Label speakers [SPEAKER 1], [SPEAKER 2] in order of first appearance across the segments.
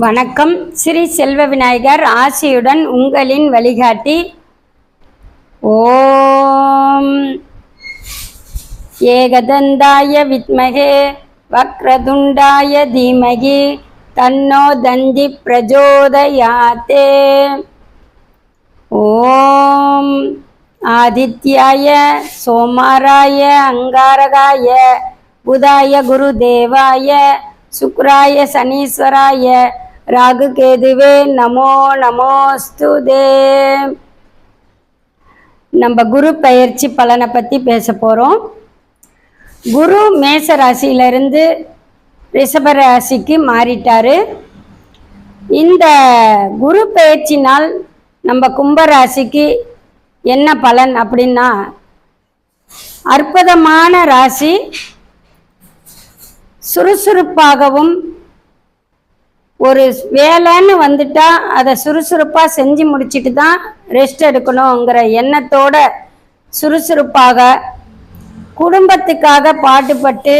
[SPEAKER 1] வணக்கம். ஸ்ரீ செல்வ விநாயகர் ஆசியுடன் உங்களின் வழிகாட்டி. ஓம். ஏகதந்தாய வித்மகே வக்ரதுண்டாய தீமகி தன்னோ தந்தி பிரஜோதயாத்தே. ஓம். ஆதித்யாய சோமாராய அங்காரகாய புதாய குருதேவாய சுக்ராய சனீஸ்வராய ராகு கேதுவே நமோ நமோஸ்துதே. நம்ம குரு பயிற்சி பலனை பற்றி பேச போகிறோம் குரு மேச ராசியிலிருந்து ரிஷப ராசிக்கு மாறிட்டார். இந்த குரு பயிற்சினால் நம்ம கும்பராசிக்கு என்ன பலன் அப்படின்னா அற்புதமான ராசி சுறுசுறுப்பாகவும் ஒரு வேலைன்னு வந்துட்டா அதை சுறுசுறுப்பாக செஞ்சு முடிச்சிட்டு தான் ரெஸ்ட் எடுக்கணுங்கிற எண்ணத்தோட சுறுசுறுப்பாக குடும்பத்துக்காக பாட்டுப்பட்டு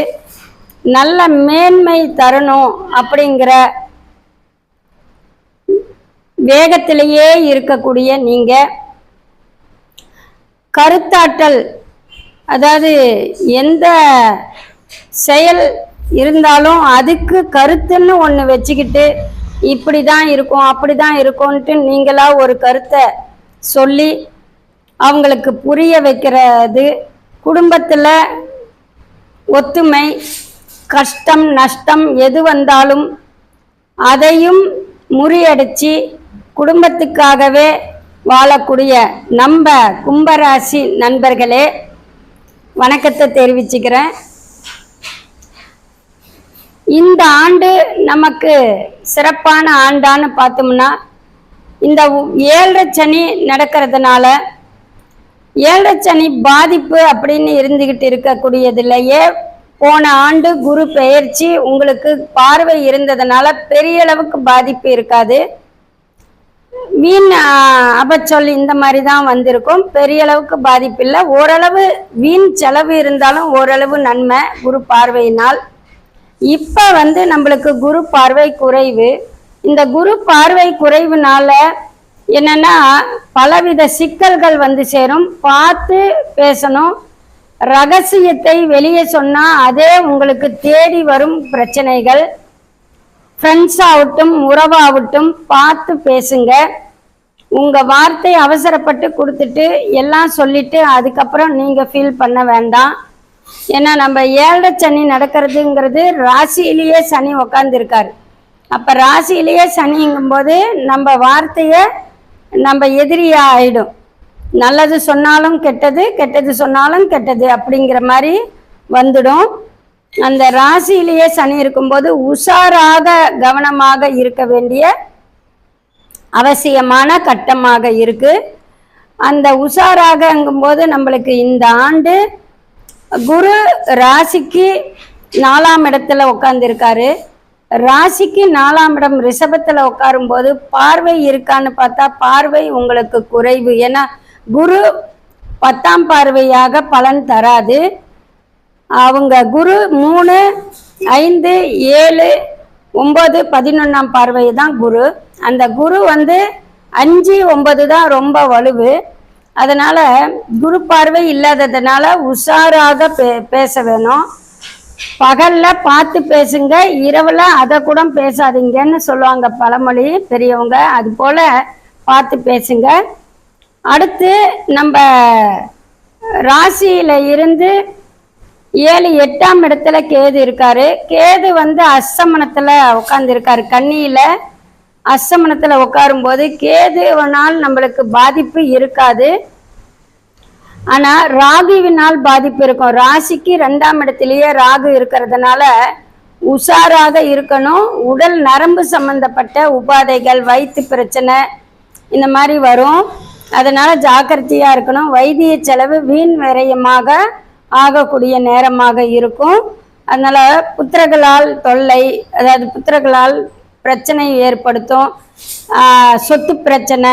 [SPEAKER 1] நல்ல மேன்மை தரணும் அப்படிங்கிற வேகத்திலேயே இருக்கக்கூடிய நீங்கள் கருத்தாற்றல் அதாவது எந்த செயல் இருந்தாலும் அதுக்கு கருத்துன்னு ஒன்று வச்சுக்கிட்டு இப்படி தான் இருக்கும் அப்படி தான் இருக்கும்ன்ட்டு நீங்களா ஒரு கருத்தை சொல்லி அவங்களுக்கு புரிய வைக்கிறது. குடும்பத்தில் ஒத்துமை கஷ்டம் நஷ்டம் எது வந்தாலும் அதையும் முறியடிச்சு குடும்பத்துக்காகவே வாழக்கூடிய நம்ம கும்பராசி நண்பர்களே வணக்கத்தை தெரிவிச்சுக்கிறேன். இந்த ஆண்டு நமக்கு சிறப்பான ஆண்டான்னு பார்த்தோம்னா இந்த ஏழரை சனி நடக்கிறதுனால ஏழரை சனி பாதிப்பு அப்படின்னு இருந்துகிட்டு இருக்கக்கூடியதில்லையே. போன ஆண்டு குரு பெயர்ச்சி உங்களுக்கு பார்வை இருந்ததுனால பெரிய அளவுக்கு பாதிப்பு இருக்காது. வீண் அபச்சொல் இந்த மாதிரி தான் வந்திருக்கும். பெரிய அளவுக்கு பாதிப்பு இல்லை. ஓரளவு வீண் செலவு இருந்தாலும் ஓரளவு நன்மை குரு பார்வையினால். இப்போ வந்து நம்மளுக்கு குரு பார்வை குறைவு. இந்த குரு பார்வை குறைவுனால என்னன்னா பலவித சிக்கல்கள் வந்து சேரும். பார்த்து பேசணும். ரகசியத்தை வெளியே சொன்னா அதே உங்களுக்கு தேடி வரும் பிரச்சனைகள். ஃப்ரெண்ட்ஸ் ஆகட்டும் உறவாகட்டும் பார்த்து பேசுங்க. உங்க வார்த்தை அவசரப்பட்டு கொடுத்துட்டு எல்லாம் சொல்லிட்டு அதுக்கப்புறம் நீங்க ஃபீல் பண்ண வேண்டாம். ஏன்னா நம்ம ஏழரை சனி நடக்கிறதுங்கிறது ராசியிலேயே சனி உக்காந்துருக்காரு. அப்போ ராசியிலேயே சனிங்கும்போது நம்ம வார்த்தையை நம்ம எதிரியா ஆயிடும். நல்லது சொன்னாலும் கெட்டது கெட்டது சொன்னாலும் கெட்டது அப்படிங்கிற மாதிரி வந்துடும். அந்த ராசியிலேயே சனி இருக்கும்போது உஷாராக கவனமாக இருக்க வேண்டிய அவசியமான கட்டமாக இருக்கு. அந்த உஷாராகங்கும்போது நம்மளுக்கு இந்த ஆண்டு குரு ராசிக்கு நாலாம் இடத்துல உட்காந்துருக்காரு ராசிக்கு நாலாம் இடம் ரிஷபத்தில் உட்காரும்போது பார்வை இருக்கான்னு பார்த்தா பார்வை உங்களுக்கு குறைவு. ஏன்னா குரு பத்தாம் பார்வையாக பலன் தராது. அவங்க குரு மூணு ஐந்து ஏழு ஒம்பது பதினொன்றாம் பார்வை தான் குரு. அந்த குரு வந்து அஞ்சு ஒன்பது தான் ரொம்ப வலுவு. அதனால் குரு பார்வை இல்லாததுனால உஷாராக பே பேச வேணும். பகல்ல பார்த்து பேசுங்க இரவில் அதை கூட பேசாதீங்கன்னு சொல்லுவாங்க பழமொழி பெரியவங்க. அது போல் பார்த்து பேசுங்க. அடுத்து நம்ம ராசியில் இருந்து ஏழு எட்டாம் இடத்துல கேது இருக்காரு. கேது வந்து அஸ்தமனத்தில் உட்காந்துருக்காரு கண்ணியில் அஸ்தமனத்துல உட்காரும்போது கேதுவனால் நம்மளுக்கு பாதிப்பு இருக்காது. ஆனா ராகுவினால் பாதிப்பு இருக்கும். ராசிக்கு ரெண்டாம் இடத்திலேயே ராகு இருக்கிறதுனால உஷாராக இருக்கணும். உடல் நரம்பு சம்பந்தப்பட்ட உபாதைகள் வயிற்று பிரச்சனை இந்த மாதிரி வரும். அதனால ஜாக்கிரதையா இருக்கணும். வைத்திய செலவு வீண் விரயமாக ஆகக்கூடிய நேரமாக இருக்கும். அதனால புத்திரர்களால் தொல்லை அதாவது புத்திரர்களால் பிரச்சனை ஏற்படுத்தும். சொத்து பிரச்சனை.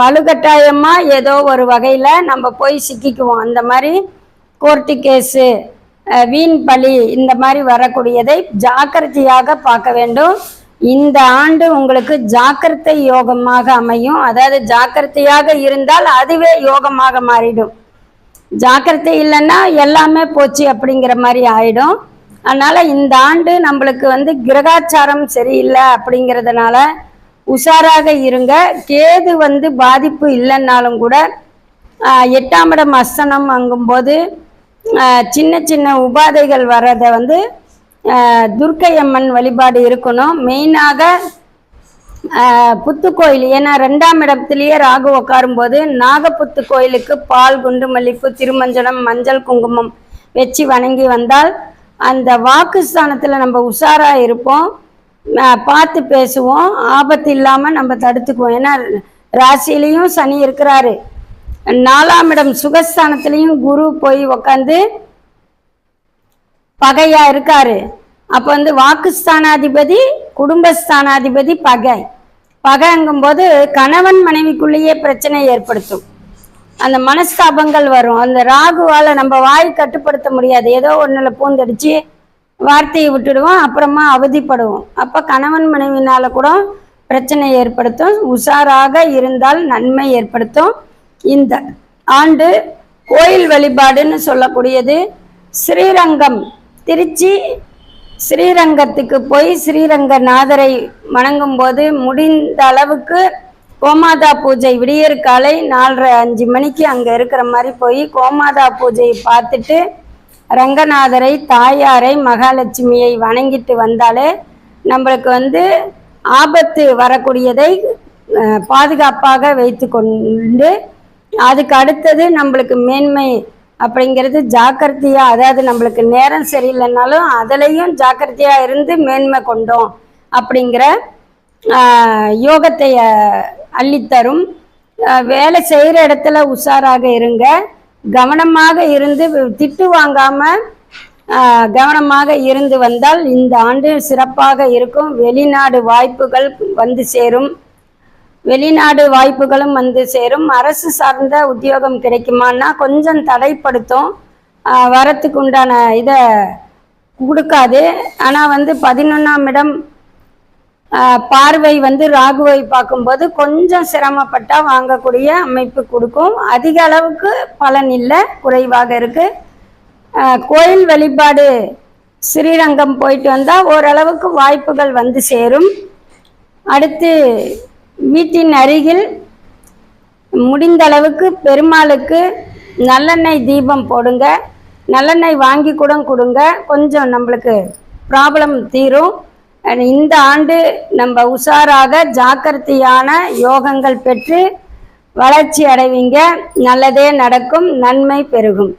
[SPEAKER 1] வலுக்கட்டாயமாக ஏதோ ஒரு வகையில் நம்ம போய் சிக்கிக்குவோம். அந்த மாதிரி கோர்ட்டு கேஸு வீண் பலி இந்த மாதிரி வரக்கூடியதை ஜாக்கிரதையாக பார்க்க வேண்டும். இந்த ஆண்டு உங்களுக்கு ஜாக்கிரதை யோகமாக அமையும். அதாவது ஜாக்கிரதையாக இருந்தால் அதுவே யோகமாக மாறிடும். ஜாக்கிரதை இல்லைன்னா எல்லாமே போச்சு அப்படிங்கிற மாதிரி ஆயிடும். அதனால இந்த ஆண்டு நம்மளுக்கு வந்து கிரகாச்சாரம் சரியில்லை அப்படிங்கிறதுனால உஷாராக இருங்க. கேது வந்து பாதிப்பு இல்லைன்னாலும் கூட எட்டாம் இடம் அஸ்தனம் அங்கும்போது சின்ன சின்ன உபாதைகள் வர்றதை வந்து துர்க்கையம்மன் துர்க்கை அம்மன் வழிபாடு இருக்கணும். மெயினாக புத்துக்கோயில் ஏன்னா ரெண்டாம் இடத்துலயே ராகு உட்காரும்போது நாகப்புத்து கோயிலுக்கு பால் குண்டு மல்லிப்பு திருமஞ்சனம் மஞ்சள் குங்குமம் வச்சு வணங்கி வந்தால் அந்த வாக்குஸ்தானத்தில் நம்ம உஷாராக இருப்போம். பார்த்து பேசுவோம். ஆபத்து இல்லாமல் நம்ம தடுத்துக்குவோம். ஏன்னா ராசியிலையும் சனி இருக்கிறாரு. நாலாம் இடம் சுகஸ்தானத்துலேயும் குரு போய் உக்காந்து பகையா இருக்காரு. அப்போ வந்து வாக்குஸ்தானாதிபதி குடும்பஸ்தானாதிபதி பகை. பகைங்கும்போது கணவன் மனைவிக்குள்ளேயே பிரச்சனை ஏற்படுத்தும். அந்த மனஸ்தாபங்கள் வரும். அந்த ராகுவால நம்ம வாய் கட்டுப்படுத்த முடியாது. ஏதோ ஒன்றில் பூந்தடிச்சு வார்த்தையை விட்டுடுவோம் அப்புறமா அவதிப்படுவோம். அப்போ கணவன் மனைவினால் கூட பிரச்சனை ஏற்படுத்தும். உஷாராக இருந்தால் நன்மை ஏற்படுத்தும். இந்த ஆண்டு கோயில் வழிபாடுன்னு சொல்லக்கூடியது ஸ்ரீரங்கம். திருச்சி ஸ்ரீரங்கத்துக்கு போய் ஸ்ரீரங்கநாதரை வணங்கும் போது முடிந்த அளவுக்கு கோமாதா பூஜை விடியற் காலை நாலரை அஞ்சு மணிக்கு அங்கே இருக்கிற மாதிரி போய் கோமாதா பூஜையை பார்த்துட்டு ரங்கநாதரை தாயாரை மகாலட்சுமியை வணங்கிட்டு வந்தாலே நம்மளுக்கு வந்து ஆபத்து வரக்கூடியதை பாதுகாப்பாக வைத்து கொண்டு அதுக்கு அடுத்தது நம்மளுக்கு மேன்மை அப்படிங்கிறது ஜாக்கிரதையாக அதாவது நம்மளுக்கு நேரம் சரியில்லைனாலும் அதுலேயும் ஜாக்கிரதையாக இருந்து மேன்மை கொண்டோம் அப்படிங்கிற யோகத்தை அள்ளித்தரும். வேலை செய்கிற இடத்துல உஷாராக இருங்க. கவனமாக இருந்து திட்டு வாங்காம கவனமாக இருந்து வந்தால் இந்த ஆண்டு சிறப்பாக இருக்கும். வெளிநாடு வாய்ப்புகள் வந்து சேரும். வெளிநாடு வாய்ப்புகளும் வந்து சேரும். அரசு சார்ந்த உத்தியோகம் கிடைக்குமான்னா கொஞ்சம் தடைப்படுத்தும். வரத்துக்கு உண்டான இதை கொடுக்காது. ஆனால் வந்து பதினொன்றாம் இடம் பார்வை வந்து ராகுவை பார்க்கும்போது கொஞ்சம் சிரமப்பட்டா வாங்கக்கூடிய அமைப்பு கொடுக்கும். அதிக அளவுக்கு பலன் இல்லை குறைவாக இருக்கு. கோயில் வழிபாடு ஸ்ரீரங்கம் போயிட்டு வந்தால் ஓரளவுக்கு வாய்ப்புகள் வந்து சேரும். அடுத்து வீட்டின் அருகில் முடிந்த அளவுக்கு பெருமாளுக்கு நல்லெண்ணெய் தீபம் போடுங்க. நல்லெண்ணெய் வாங்கி கூட கொடுங்க. கொஞ்சம் நம்மளுக்கு ப்ராப்ளம் தீரும். இந்த ஆண்டு நம்ம உஷாராக ஜாக்கிரதையான யோகங்கள் பெற்று வளர்ச்சி அடைவீங்க. நல்லதே நடக்கும் நன்மை பெருகும்.